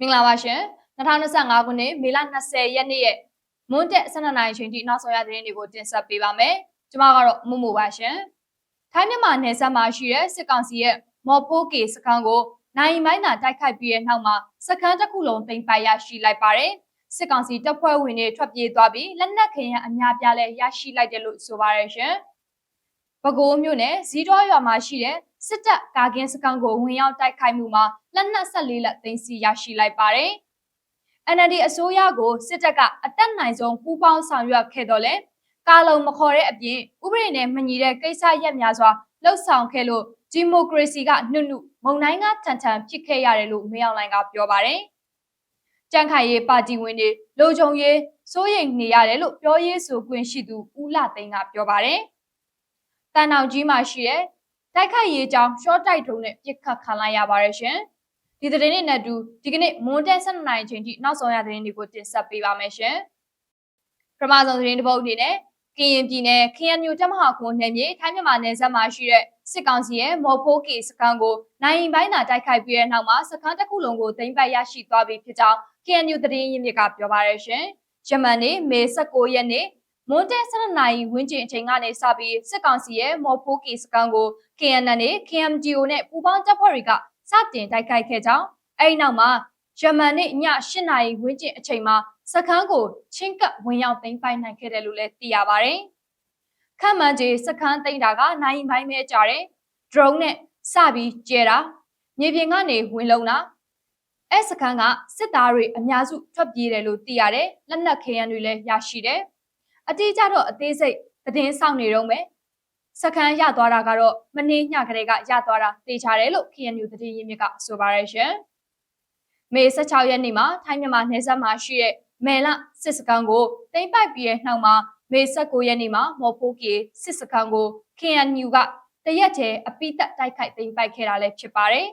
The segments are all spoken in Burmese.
မင်္ဂလာပါရှင်2025ခုနှစ်မေလ20ရက်နေ့ရဲ့မွန်းတက်12နာရီချိန်ထိနောက်ဆုံးရသတင်းတွေကိုတင်ဆက်ပေးပါမယ်ကျွန်မကတော့မှုမှုပါရှင်ထိုင်းမြန်မာနယ်စပ်မှာရှိတဲ့စစ်ကောင်စီရဲ့မော်ဖိုးကေစခန်းကိုနိုင်မိုင်းသာတိုက်ခိုက်ပြီးတဲ့နောက်မှာစခန်းတစ်ခုလုံးသိမ်းပိုက်ရရှိလိုက်ပါတယ်စစ်ကောင်စီတပ်ဖွဲ့ဝင်တွေထွက်ပြေးသွားပြီးလက်နက်ခဲယံအများပြားလဲရရှိလိုက်တယ်လို့ဆိုပါရရှင်ပဲခူးမြို့နယ်ဇီးတော်ရွာမှာရှိတဲ့ စစ်တပ်ကာကင်းစခန်းကိုဝင်ရောက်တိုက်ခိုက်မှုမှာလက်နက်ဆက်လေးလက်သိမ်းဆီးရရှိလိုက်ပါတယ်။ NLD အစိုးရကိုစစ်တပ်ကအတက်နိုင်ဆုံးပူးပေါင်းဆောင်ရွက်ခဲ့တော့လေကာလုံမခေါ်တဲ့အပြင်ဥပဒေနဲ့မညီတဲ့ကိစ္စရပ်များစွာလှုပ်ဆောင်ခဲ့လို့ဒီမိုကရေစီကနှုတ်နှုတ်မုံတိုင်းကထန်ထန်ဖြစ်ခဲ့ရတယ်လို့မေအောင်လိုင်ကပြောပါတယ်။ကြံ့ခိုင်ရေးပါတီဝင်တွေလုံခြုံရေးစိုးရိမ်နေရတယ်လို့ပြောရေးဆိုခွင့်ရှိသူဦးလာသိန်းကပြောပါတယ်။တန်အောင်ကြီးမှာရှိတဲ့ တိုက်ခိုက်ရေးကြောင်း short တိုက်ထုံးနဲ့ပြစ်ခတ်ခံလိုက်ရပါတယ်ရှင်။ဒီသတင်းနဲ့တူဒီကနေ့မွန်တက်7နိုင်ချိန်ထိနောက်ဆုံးရသတင်းတွေကိုတင်ဆက်ပေးပါမယ်ရှင်။ပထမဆုံးသတင်းတစ်ပုဒ်အနေနဲ့ကရင်ပြည်နယ်ခရညူတက်မဟာခွန်နယ်မြေထိုင်းမြန်မာနယ်စပ်မှာရှိတဲ့စစ်ကောင်စီရဲ့မော်ဖိုးကီစခန်းကိုနိုင်ပိုင်းသာတိုက်ခိုက်ပြီးတဲ့နောက်မှာစခန်းတစ်ခုလုံးကိုသိမ်းပိုက်ရရှိသွားပြီဖြစ်ကြောင်း KNU သတင်းရင်းမြစ်ကပြောပါရရှင်။ယမန်နေ့မေ16ရက်နေ့ မွန်တဲ7နာရီဝန်းကျင်အချိန်ကနေစပြီးစစ်ကောင်စီရဲ့မော်ဖိုးကီစကန်ကို KNN နဲ့ KMGO နဲ့ပူးပေါင်းတပ်ဖွဲ့တွေကစတင်တိုက်ခိုက်ခဲ့ကြောင်းအဲဒီနောက်မှာဂျမန်နေ့ည8နာရီဝန်းကျင်အချိန်မှာစခန်းကိုချင်းကပ်ဝင်ရောက်သိမ်းပိုက်နိုင်ခဲ့တယ်လို့လည်းသိရပါတယ်။ခန့်မှန်းခြေစခန်းသိမ်းတာကနိုင်ပိုင်းပဲကြာတယ်။ drone နဲ့စပြီးကျဲတာမြေပြင်ကနေဝင်လုံတာအဲစခန်းကစစ်သားတွေအများစုထွက်ပြေးတယ်လို့သိရတယ်။လက်နက်ခဲယမ်းတွေလည်းရရှိတယ်။ အတိအကျတော့အသေးစိတ်သတင်းဆောင်နေတော့မယ်စခန်းရသွားတာကတော့မနေ့ညကလေးကရသွားတာသိချတယ်လို့ KNU သတင်းရင်းမြစ်ကဆိုပါရရှင်မေ16ရက်နေ့မှာထိုင်းမြန်မာနယ်စပ်မှာရှိတဲ့မယ်လစစ်စခန်းကိုတိမ့်ပိုက်ပြီးတဲ့နောက်မှာမေ19ရက်နေ့မှာမော်ဖိုးကီစစ်စခန်းကို KNU ကတရက်တည်းအပိသက်တိုက်ခိုက်သိမ်းပိုက်ခဲ့တာလည်းဖြစ်ပါတယ်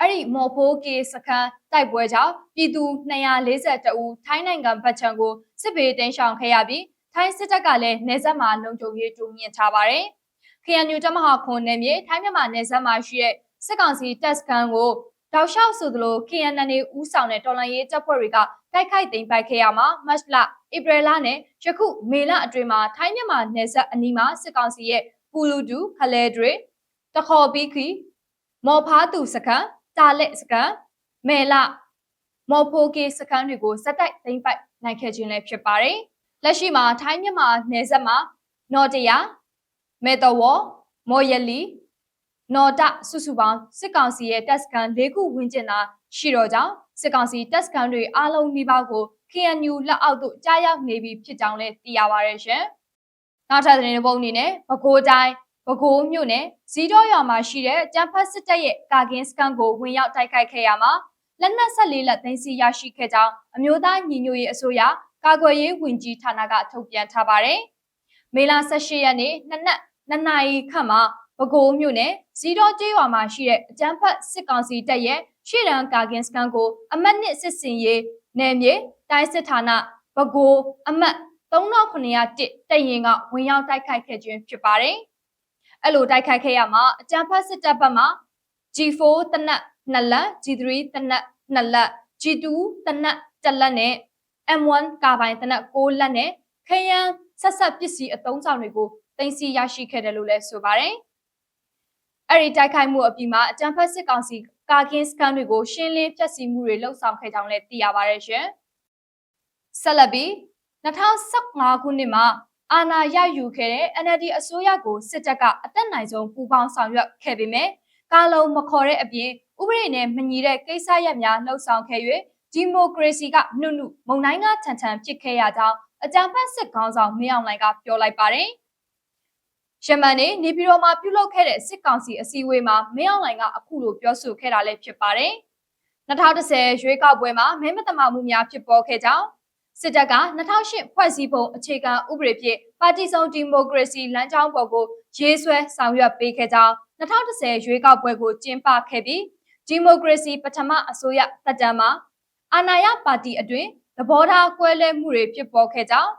အဲ့ဒီမော်ဖိုးကီစခန်းတိုက်ပွဲကြောင့်ပြည်သူ242ဦးထိုင်းနိုင်ငံဗတ်ချံကိုစစ်ဘေးတင်းရှောင်ခဲ့ရပြီး ထိုင်းစစ်တပ်ကလည်းနေဆက်မှာလုံခြုံရေးတိုးမြင့်ထားပါတယ်။ KNU တမဟာခွန်နယ်မြေထိုင်းမြန်မာနယ်စပ်မှာရှိတဲ့စစ်ကောင်စီတပ်စခန်းကိုတောက်လျှောက်ဆိုသလို KNN ဦးဆောင်တဲ့တော်လှန်ရေးတပ်ဖွဲ့တွေကတိုက်ခိုက်သိမ်းပိုက်ခဲ့ရမှာမတ်လဧပြီလနဲ့ယခုမေလအတွင်းမှာထိုင်းမြန်မာနယ်စပ်အနီးမှာစစ်ကောင်စီရဲ့ပူလူတူခလဲတွေတခေါ်ပြီးခီမော်ဖားသူစခန်းတာလက်စခန်းမေလမော်ဖိုကေစခန်းတွေကိုစက်တိုက်သိမ်းပိုက်နိုင်ခဲ့ခြင်းလည်းဖြစ်ပါတယ်။ လက်ရှိမှာထိုင်းမြန်မာနယ်စပ်မှာနော်တရာမေတဝမော်ယလီနော်တစုစုပေါင်းစစ်ကောင်စီရဲ့တပ်စခန်း၄ခုဝန်းကျင်သာရှိတော့ကြောင်းစစ်ကောင်စီတပ်စခန်းတွေအားလုံးနှိပါကို KNU လက်အောက်သို့ကြားရောက်နေပြီဖြစ်ကြောင်းလည်းသိရပါရရှင်။နောက်ထပ်သတင်းပုံအနေနဲ့ပဲခူးတိုင်းပဲခူးမြို့နယ်ဇီးတော်ရွာမှာရှိတဲ့ကျန်းဖတ်စစ်တပ်ရဲ့ကာကင်းစခန်းကိုဝင်ရောက်တိုက်ခိုက်ခဲ့ရမှာလက်နက်ဆက်လေးလက်သိမ်းဆီးရရှိခဲ့ကြောင်းအမျိုးသားညီညွတ်ရေးအစိုးရ ကာကွယ်ရေးဝန်ကြီးဌာနကထုတ်ပြန်ထားပါတယ်။မေလ18ရက်နေ့နနက်2နာရီခန့်မှာပဲခူးမြို့နယ်ဇီတော်ကျေးရွာမှာရှိတဲ့အကြမ်းဖက်စစ်ကောင်စီတပ်ရဲ့ရှေ့တန်းကာကင်စကန်ကိုအမတ်နှစ်စစ်စင်ရေးနယ်မြေတိုင်းစစ်ဌာနပဲခူးအမတ်3901တပ်ရင်ကဝင်ရောက်တိုက်ခိုက်ခဲ့ခြင်းဖြစ်ပါတယ်။အဲ့လိုတိုက်ခိုက်ခဲ့ရမှာအကြမ်းဖက်စစ်တပ်ဘက်မှ G4 တနက်2လက် G3 တနက်2လက် G2 တနက်1လက်နဲ့ M1 ကာပိုင်တနက်6လက်နဲ့ခရမ်းဆက်ဆက်ပစ္စည်းအသုံးဆောင်တွေကိုတင်စီရရှိခဲ့တယ်လို့လည်းဆိုပါတယ်။အဲ့ဒီတိုက်ခိုက်မှုအပြီးမှာအကြံဖက်စစ်ကောင်စီကာကင်းစကန်တွေကိုရှင်းလင်းဖျက်ဆီးမှုတွေလှုပ်ဆောင်ခဲ့ကြောင်းလည်းသိရပါတယ်ရှင်။ဆက်လက်ပြီး2015ခုနှစ်မှာအာဏာရယူခဲ့တဲ့ NLD အစိုးရကိုစစ်တပ်ကအသက်နိုင်ဆုံးပူးပေါင်းဆောင်ရွက်ခဲ့ပေမဲ့ကာလုံမခေါ်တဲ့အပြင်ဥပဒေနဲ့မညီတဲ့ကိစ္စရပ်များလှုပ်ဆောင်ခဲ့၍ ဒီမိုကရေစီကနှုတ်နှုတ်မုံတိုင်းကထန်ထန်ဖြစ်ခဲ့ရကြောင်းအကြံဖက်စစ်ခေါင်းဆောင်မင်းအောင်လှိုင်ကပြောလိုက်ပါတယ်။ယမန်နေ့နေပြည်တော်မှာပြုလုပ်ခဲ့တဲ့စစ်ကောင်စီအစည်းအဝေးမှာမင်းအောင်လှိုင်ကအခုလိုပြောဆိုခဲ့တာလည်းဖြစ်ပါတယ်။2010ရွေးကောက်ပွဲမှာမဲမတမာမှုများဖြစ်ပေါ်ခဲ့ကြောင်းစစ်တပ်က2008ဖွဲ့စည်းပုံအခြေခံဥပဒေဖြင့်ပါတီစုံဒီမိုကရေစီလမ်းကြောင်းပေါ်ကိုရေးဆွဲဆောင်ရွက်ပေးခဲ့ကြောင်း2010ရွေးကောက်ပွဲကိုကျင်းပခဲ့ပြီးဒီမိုကရေစီပထမအစိုးရတက်တမ်းမှာ အာဏာရပါတီအတွင်းသဘောထားကွဲလွဲမှုတွေဖြစ်ပေါ်ခဲ့ကြောင်း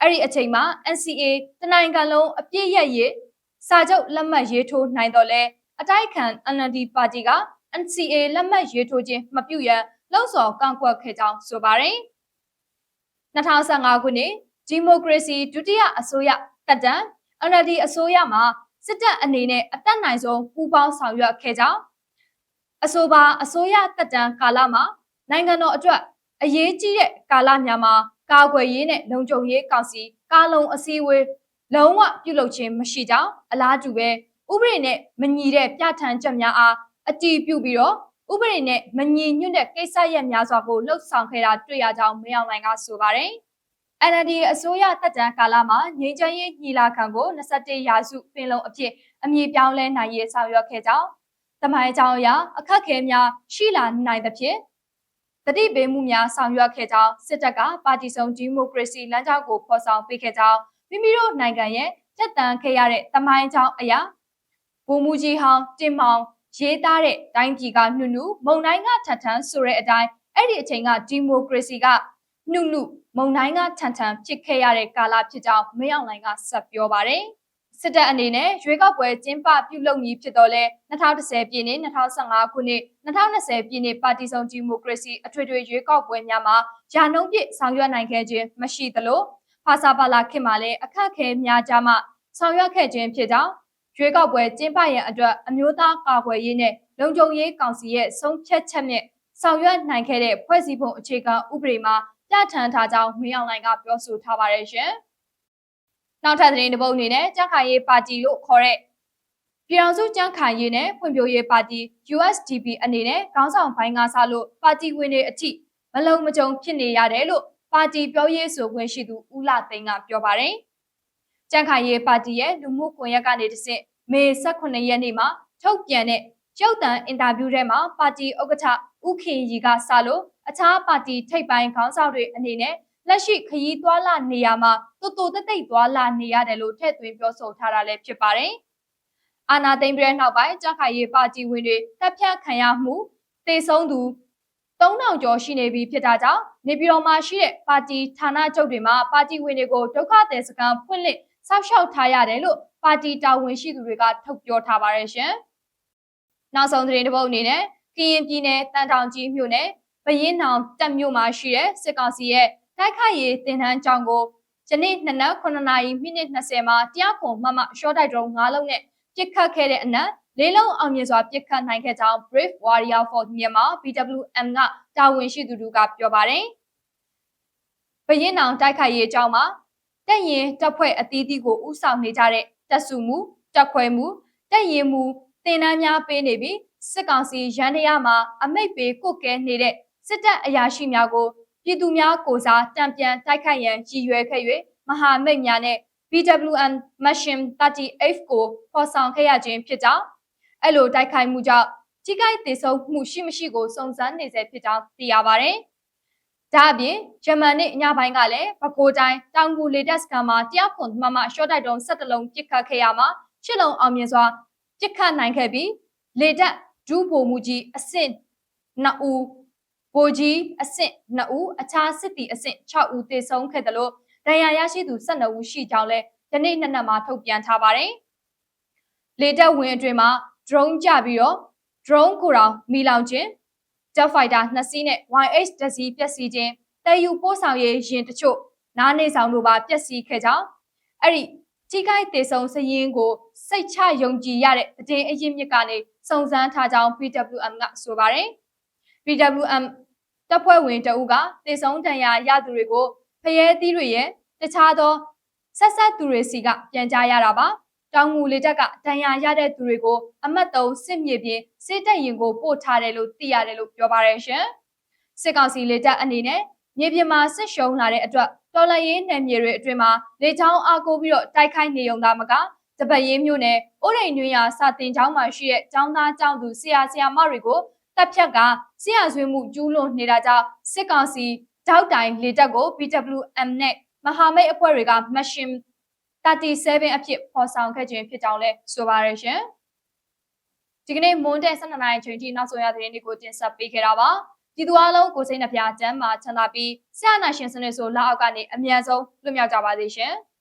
အဲ့ဒီအချိန်မှာ NCA တနိုင်ငံလုံးအပြည့်ရရေးစာချုပ်လက်မှတ်ရေးထိုးနိုင်တော့လဲအတိုက်ခံ NLD ပါတီက NCA လက်မှတ်ရေးထိုးခြင်းမပြုရန်လှုံ့ဆော်ကန့်ကွက်ခဲ့ကြောင်းဆိုပါတယ်2015ခုနှစ်ဒီမိုကရေစီဒုတိယအစိုးရတက်တန် NLD အစိုးရမှာစစ်တပ်အနေနဲ့အတက်နိုင်ဆုံးပူးပေါင်းဆောင်ရွက်ခဲ့ကြောင်းအဆိုပါအစိုးရတက်တန်ကာလမှာ နိုင်ငံတော်အတွက်အရေးကြီးတဲ့ကာလများမှာကာကွယ်ရေးနဲ့လုံခြုံရေးကောင်စီကာလုံအစည်းအဝေးလုံးဝပြုလုပ်ခြင်းမရှိကြောင်းအလားတူပဲဥပဒေနဲ့မညီတဲ့ပြဋ္ဌာန်းချက်များအားအတည်ပြုပြီးတော့ဥပဒေနဲ့မညီညွတ်တဲ့ကိစ္စရပ်များစွာကိုလှုပ်ဆောင်ခဲ့တာတွေ့ရကြောင်းမရောက်နိုင်ကဆိုပါတယ်။ NLD အစိုးရတက်တန်းကာလမှာငြိမ်းချမ်းရေးညီလာခံကို21ရာစုပင်လုံအဖြစ်အမည်ပြောင်းလဲနိုင်ရေးဆောင်ရွက်ခဲ့ကြောင်းတမိုင်းကြောင်အရာအခက်ခဲများရှိလာနိုင်သဖြင့် တတိပေးမှုများဆောင်ရွက်ခဲ့ကြောင်းစစ်တပ်ကပါတီစုံဒီမိုကရေစီလမ်းကြောင်းကိုဖော်ဆောင်ပေးခဲ့ကြောင်းမိမိတို့နိုင်ငံရဲ့တက်တန်းခဲ့ရတဲ့တမိုင်းကြောင်အရာဗိုလ်မှူးကြီးဟောင်းတင်မောင်ရေးသားတဲ့တိုင်းပြည်ကနှုတ်နှုမုံတိုင်းကထထန်ဆိုတဲ့အတိုင်းအဲ့ဒီအချိန်ကဒီမိုကရေစီကနှုတ်နှုမုံတိုင်းကထန်ထန်ဖြစ်ခဲ့ရတဲ့ကာလဖြစ်ကြောင်းမင်းအောင်လှိုင်ကဆက်ပြောပါတယ် စစ်တပ်အနေနဲ့ရွေးကောက်ပွဲကျင်းပပြုလုပ်မည်ဖြစ်တော့လဲ2010ပြည်နှစ်2015ခုနှစ်2020ပြည်နှစ်ပါတီစုံဒီမိုကရေစီအထွေထွေရွေးကောက်ပွဲများမှာယာနှုံးပြည့်ဆောင်ရွက်နိုင်ခဲ့ခြင်းမရှိသလိုဖာစာပါလာခင်မှာလည်းအခက်အခဲများကြမှဆောင်ရွက်ခဲ့ခြင်းဖြစ်ကြောင်းရွေးကောက်ပွဲကျင်းပရန်အတွက်အမျိုးသားကာကွယ်ရေးနဲ့လုံခြုံရေးကောင်စီရဲ့ဆုံးဖြတ်ချက်နဲ့ဆောင်ရွက်နိုင်ခဲ့တဲ့ဖွဲ့စည်းပုံအခြေခံဥပဒေမှာပြဋ္ဌာန်းထားကြောင်းမင်းအောင်လှိုင်ကပြောဆိုထားပါတယ်ရှင်။ နောက်ထပ်သတင်းတစ်ပုဒ်အနေနဲ့ကြံ့ခိုင်ရေးပါတီလို့ခေါ်တဲ့ပြည်အောင်စုကြံ့ခိုင်ရေးနဲ့ဖွံ့ဖြိုးရေးပါတီ USDP အနေနဲ့ခေါင်းဆောင်ဘိုင်းကစားလို့ပါတီဝင်တွေအထိမလုံမကြုံဖြစ်နေရတယ်လို့ပါတီပြောရေးဆိုခွင့်ရှိသူဦးလာသိန်းကပြောပါတယ်။ကြံ့ခိုင်ရေးပါတီရဲ့လူမှုကွန်ရက်ကနေတဆင့်မေ18ရက်နေ့မှာထုတ်ပြန်တဲ့ရုပ်သံအင်တာဗျူးထဲမှာပါတီဥက္ကဋ္ဌဦးခင်ရီကစလို့အခြားပါတီထိပ်ပိုင်းခေါင်းဆောင်တွေအနေနဲ့ လက်ရှိခရီးသွားလာနေရမှာတူတူတိတ်တိတ်သွားလာနေရတယ်လို့ထည့်သွင်းပြောဆိုထားတာလည်းဖြစ်ပါတယ်။အာနာသိမ့်ပြဲနောက်ပိုင်းကြခိုင်ရေးပါတီဝင်တွေတပ်ဖြတ်ခံရမှုတေဆုံးသူ3000ကျော်ရှိနေပြီဖြစ်တာကြောင့်နေပြည်တော်မှာရှိတဲ့ပါတီဌာနချုပ်တွေမှာပါတီဝင်တွေကိုဒုက္ခသည်စခန်းဖွင့်လှစ်စောက်ရှောက်ထားရတယ်လို့ပါတီတာဝန်ရှိသူတွေကထုတ်ပြောထားပါတယ်ရှင်။နောက်ဆုံးသတင်းတစ်ပုဒ်အနေနဲ့ကရင်ပြည်နယ်တန်တောင်ကြီးမြို့နယ်ဘရင်နောင်တက်မြို့မှာရှိတဲ့စစ်ကောင်စီရဲ့ တိုက်ခိုက်ရေးတင်တန်းကြောင်းကိုယနေ့နနက်9နာရီမိနစ်20မှာတရားခွန်မမရှော့တိုက်ဒရုန်း9လုံးနဲ့ပစ်ခတ်ခဲ့တဲ့အနက်လေးလုံးအောင်မြင်စွာပစ်ခတ်နိုင်ခဲ့ကြောင်း Brave Warrior for Myanmar BWM ကတာဝန်ရှိသူတို့ကပြောပါတယ်။ဘရင်နောင်တိုက်ခိုက်ရေးအကြောင်းမှာတက်ရင်တပ်ဖွဲ့အသီးသီးကိုဥဆောင်နေကြတဲ့တပ်စုမှုတပ်ခွဲမှုတက်ရင်မှုတင်နန်းများပေးနေပြီးစစ်ကောင်စီရန်တရားမှာအမိတ်ပေးကုတ်ကဲနေတဲ့စစ်တပ်အရာရှိများကို ပြည်သူများကိုစားတံပြန်တိုက်ခိုက်ရန်ရည်ရွယ်ခဲ့၍မဟာမိတ်များနဲ့ BWN Machine 38ကိုပေါ်ဆောင်ခဲ့ရခြင်းဖြစ်ကြောင်းအဲ့လိုတိုက်ခိုက်မှုကြောင့်ကြီးကိုက်တည်ဆုံမှုရှိမရှိကိုစုံစမ်းနေဆဲဖြစ်ကြောင်းသိရပါတယ်။ဒါအပြင်ဂျမန်နဲ့ညပိုင်းကလည်းပဲခူးတိုင်းတောင်ကူလေတက်စကန်မှာတရားခွန်မှမှရှော့တိုက်တုံး၁၁လုံးပစ်ခတ်ခဲ့ရမှာရှစ်လုံးအောင်မြင်စွာပစ်ခတ်နိုင်ခဲ့ပြီးလေတက်ဒူးပိုမှုကြီးအဆင့်2ဦး ဗိုလ်ကြီးအဆင့်2ဦးအခြားစစ်တီအဆင့်6ဦးသေဆုံးခဲ့တယ်လို့ဒဏ်ရာရရှိသူ12ဦးရှိကြောင်းလည်းဒီနေ့နှစ်နက်မှာထုတ်ပြန်ထားပါတယ်။လေတက်ဝင်အတွင်မှာ drone ကြပြီးတော့ drone ကိုတောင်မီလောင်ခြင်း jet fighter နှစ်စီးနဲ့ YH တစ်စီးပျက်စီးခြင်းတည်ယူပို့ဆောင်ရေးယာဉ်တချို့နားနေဆောင်တို့ပါပျက်စီးခဲ့ကြောင်းအဲ့ဒီကြီးကိုက်တေဆုံစရင်ကိုစိတ်ချယုံကြည်ရတဲ့တည်အရင်မြစ်ကနေစုံစမ်းထားကြောင်း PWM ကဆိုပါတယ်။ PWM တပ်ဖွဲ့ဝင်တအုပ်ကတေဆုံတန်ရာရသူတွေကိုဖရဲသီးတွေရဲ့တခြားသောဆက်ဆက်သူတွေစီကပြန်ကြားရတာပါ။တောင်ငူလေတက်ကတန်ရာရတဲ့သူတွေကိုအမတ်တုံးစစ်မြေပြင်စစ်တပ်ရင်ကိုပို့ထားတယ်လို့သိရတယ်လို့ပြောပါရရှင်။စစ်ကောင်စီလေတက်အနေနဲ့မြေပြင်မှာစစ်ရှုံးလာတဲ့အတွက်တော်လရေးနယ်မြေတွေအတွင်းမှာလေချောင်းအားကိုပြီးတော့တိုက်ခိုက်နေုံသားမကတပတ်ရင်းမြို့နယ်အိုးရိန်ညွှန်းရစာတင်ကျောင်းမှာရှိတဲ့ကျောင်းသားကျောင်းသူဆရာဆရာမတွေကို တပ်ဖြတ်ကဆရာဆွေးမှုကျူးလွန်နေတာကြောင့်စစ်ကောင်စီတောက်တိုင်လေတပ်ကို BWM နဲ့မဟာမိတ်အဖွဲ့တွေက Machine 37အဖြစ်ပေါ်ဆောင်ခဲ့ခြင်းဖြစ်ကြောင်းလည်းဆိုပါရရှင်။ဒီကနေ့မွန်းတဲ့12နာရီချိန်ထိနောက်ဆုံးရသတင်းတွေကိုတင်ဆက်ပေးခဲ့တာပါ။ပြည်သူအလုံးကိုစိတ်နှပြကျမ်းမာချမ်းသာပြီးဆရာနာရှင်စနစ်ဆိုလက်အောက်ကနေအမြန်ဆုံးလွတ်မြောက်ကြပါစေရှင်။